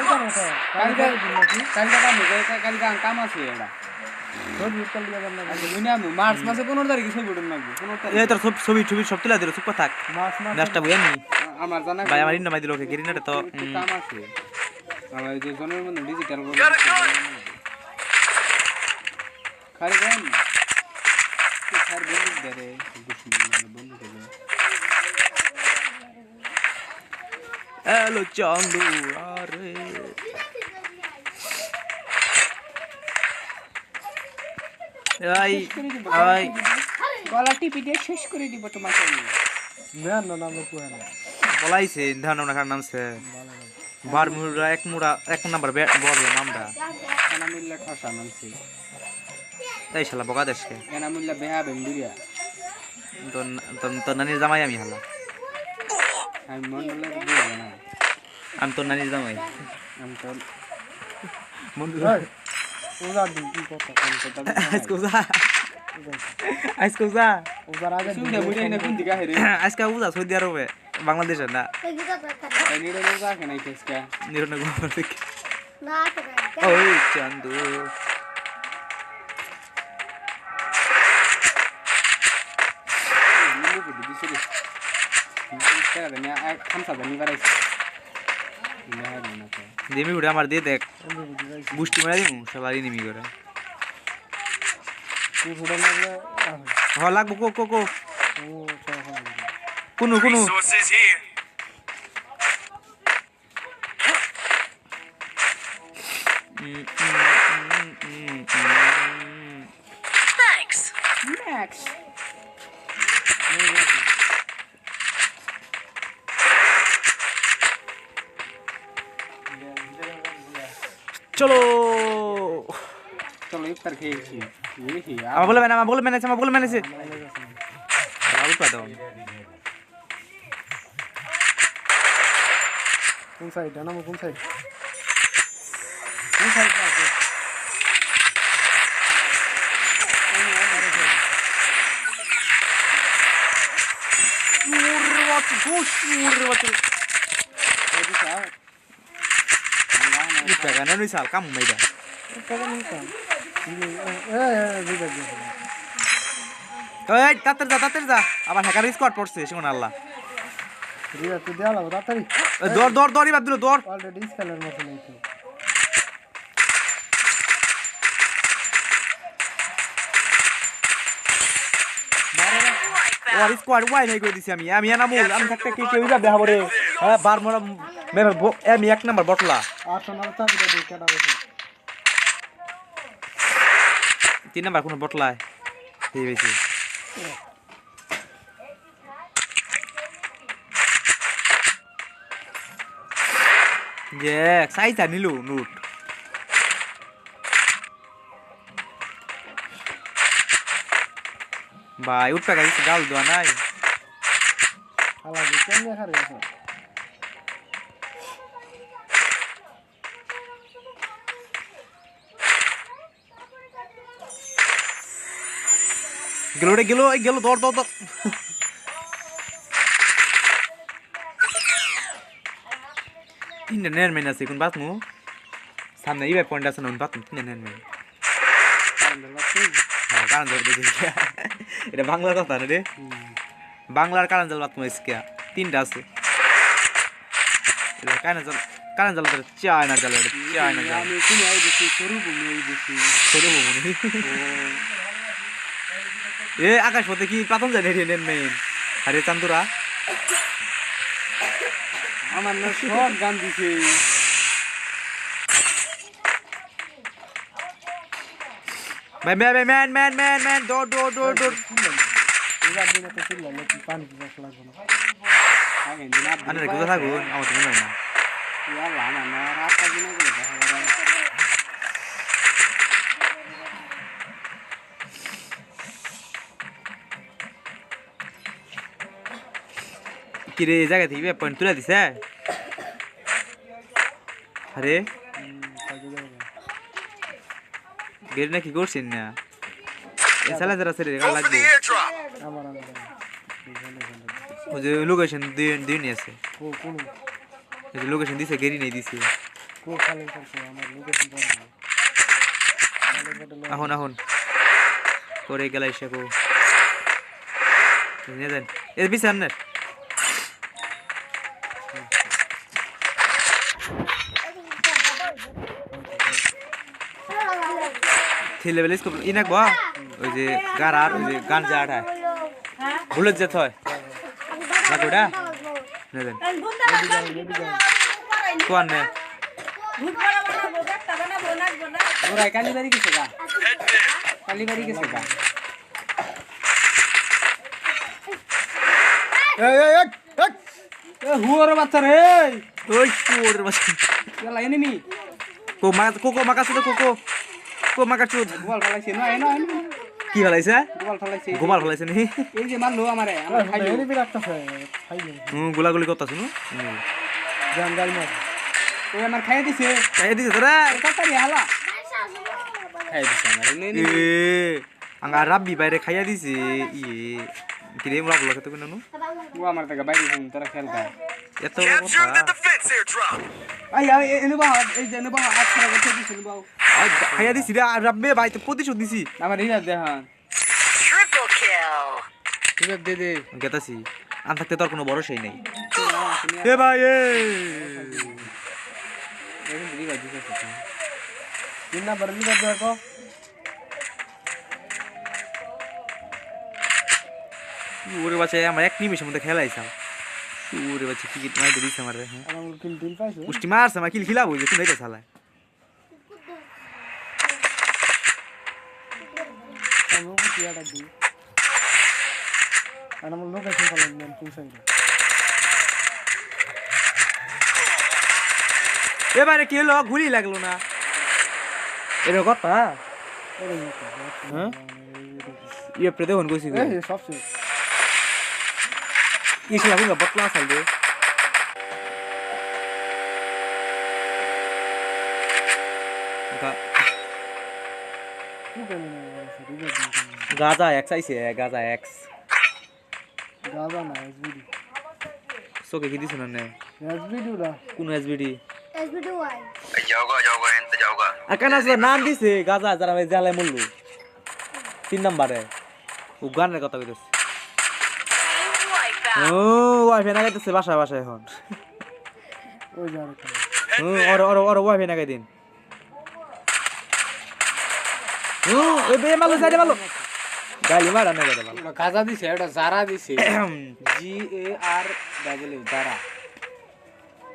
কাম হবে কালকে কাম আছে এটা আচ্ছা মার্চ মাসে পনেরো তারিখে ছবি উঠুন লাগবে এই তোর সব ছবি ছবি সব তুলে দিল চুপ থাক ম্যাচটা বুঝে নি আমার জানা ভাই আমার ইন্না মাই দিল ওকে গেরিনারে তো কাম আছে আমার যে জনের মধ্যে ডিজিটাল খালি দেন খার বন্ধু দেরে বন্ধু দেবে এলো চান্দু আরে এই এই গলা টিপি দিয়ে শেষ করে দিব তোমাকে। না না না কোয়া না। বলাইছে ধান না খার নামছে বার মুড়া এক মুড়া এক নাম্বার বড় নামটা। এনামুল্লা নামছি। তাই শালা বকা দেশকে এনামুল্লা বেহা তোর তোর নানির জামাই আমি হালা। আমি মন্ডলের দিয়ে না। আমি তোর নানির জামাই। আমি তো এই ওজার দিন কি কথা? তো তবে আজকে উজা আজকে উজা ওজার আগে সুবিধা বুঝে না কোন দিকে হেরে আজকে উজা সৌদি আরবে বাংলাদেশে না? এই নিড়ে লোক রাখে নাই গোবর থেকে ওই চান্দু। দিমি উড়ে আমার দিয়ে দেখ আমি বুঝি যাই বুষ্টি মেরা দিমু সবারই নিমি করে তুই ফুটে লাগলে হ লাগবো কো কো কো ও চল হয় কোনো কোনো Resources here. Thanks. ম্যাক্স চলো। চলো ইফতার খেয়েছি দেখি আমার বলে মেনে আমার বলে মেনেছে আমার বলে মেনেছে আলু পা দাও কোন সাইড না কোন সাইড কোন সাইড আছে? পেগা না মাইদা টাকা নিয়ে কাম এ এ বুঝা গেছে এই তাতে যা তাতে যা। আবার হ্যাকার স্কোয়াড পড়ছে শুন আল্লাহ। দৌড় দৌড়, দৌড়ি বাদ দিল দৌড়। অলরেডি স্কেলের মতো নেই ওর স্কোয়াড ওয়াই নাই করে দিছি আমি। আমি এনামুল, আমি থাকতে কি কেউ যাবে হাবরে হ্যাঁ বার মরা মেরে আমি এক নাম্বার বটলা। তিন নাম্বার কোনো বটলায়? বেশি যে সাইতা নিলু, নুট। ভাই গাড়ি গাল দেওয়া নাই। গেলো রে গেলো এই গেলো দৌড় দৌড় দৌড় তিনটা নেন মেন আছে কোন বাত মু? সামনে ইবে পয়েন্ট আছে নুন বাত তিনটা নেন মেন। কারণ ধরে দেখি এটা বাংলার কথা রে? বাংলার কারণ জাল বাত মু ইসকে তিনটা আছে। এটা কারণ জাল কারণ জাল ধরে চায় না জাল। চায় না আমি তুমি আই দিছি সরু আই দিছি বমুনি কি প্রথম জানি রে নেন মেন আরে চান্দুরা। আমার না সব গান দিছে। ভাই man man man man man দৌড় দৌড় দৌড় দৌড় ওজার দিন তো ছিল পানি আমার তো মনে হয় না। না করে করে এই জায়গা থেকে পয়েন্ট তুলে দিছে আরে গেরি নাকি করছেন না এ সালা যারা সেরে for লাগবে ওই যে লোকেশন দিয়ে দিয়ে নিয়ে আছে এই লোকেশন দিছে গেরি নেই দিছে এখন এখন করে গেলাই কো নিয়ে দেন এর পিছে আন্নের ছেলে বেলে স্কোপ ইনাক বা ওই যে গারার ওই যে গাঞ্জা আঠায় বুলেট যেত হয় লাগুড়া নিয়ে দেন কোয়ান নে ওরা কালি বাড়ি গেছে গা কালি বাড়ি গেছে গা এই এই এই এই এ হুয়ার বাচ্চা রে ওই ওর বাস এলা এনিমি কো মা কোকো মাকাছে তো কোকো কো মাকাচুদ গোয়াল ফলাইছে না এনো এনো কি ফেলাইছে? গোয়াল ফলাইছে। গোমাল ফেলাইছে নি? এই যে মারলো আমারে আমার খাইলো। এই বিরাট আছে খাইলে। হুম গুলাগুলি করতাছ নু? জঙ্গল মত ওই আমার খাইয়ে দিছে। তাই দিছে তোরা? তাড়াতাড়ি হালা। খাইয়ে দিছে আমার এনে এ আঙ্গা রাব্বি বাইরে খাইয়া দিছে। ইয়ে কিরে মোরা বলা কত কোন নু ও আমার থেকে বাইরে শুন তোরা খেল গা এত কথা. আই আই এনে বাহ এই যে এনে বাহ হাত খারাপ করতে দিছে বাহ। খাইয়া দিছি রে আর রাব্বে বাইতে প্রতিশোধ দিছি আমার হিরা দেখান। Triple kill. ঠিক দে দে। গেতাছি আন থাকতে তোর কোনো ভরসাই নাই। এ ভাই এ! তিন নাম্বার লিখে দেখো ওরে বাচ্চা আমার এক নিমিষের মধ্যে খেলাইছাম ওরে বাচ্চা কি কি দিছে আমার হ্যাঁ। পুষ্টি মারছে আমার কিল খিলাবো যে তুমি এটা চালায়। আমি কি এটা দি আর আমার লোকেশন ফলো নেন কোন সাইডে এবারে কি হলো গুলি লাগল না এর কথা এই তো হ্যাঁ ইয়ে প্রে দেখুন কইছি এই সবচেয়ে ইসে লাগু না বটলা সাল দে কি কেন আছে রিভার দিন গাজা এক্স আইছে গাজা এক্স গাজা না এসবিডি সোকে কি দিছ না নে? এসবিডি না। কোন এসবিডি এসবিডি ওয়াই যাওগা যাওগা এনতে যাওগা। আকানা সর নাম দিছে গাজা যারা ভাই জালে মল্লু তিন নম্বরে। ও গানের কথা কইতেছে। oh ও ওয়াই ফেনা গাইতেছে বাসা বাসা এখন। ওই যারে ও ওর ওর ওয়াই ফেনা গাই দিন। ওই বে মালু সাইডে মালু। গালি মারা না গাইতে মালু। গাজা দিছে এটা জারা দিছে। G A R double Zara.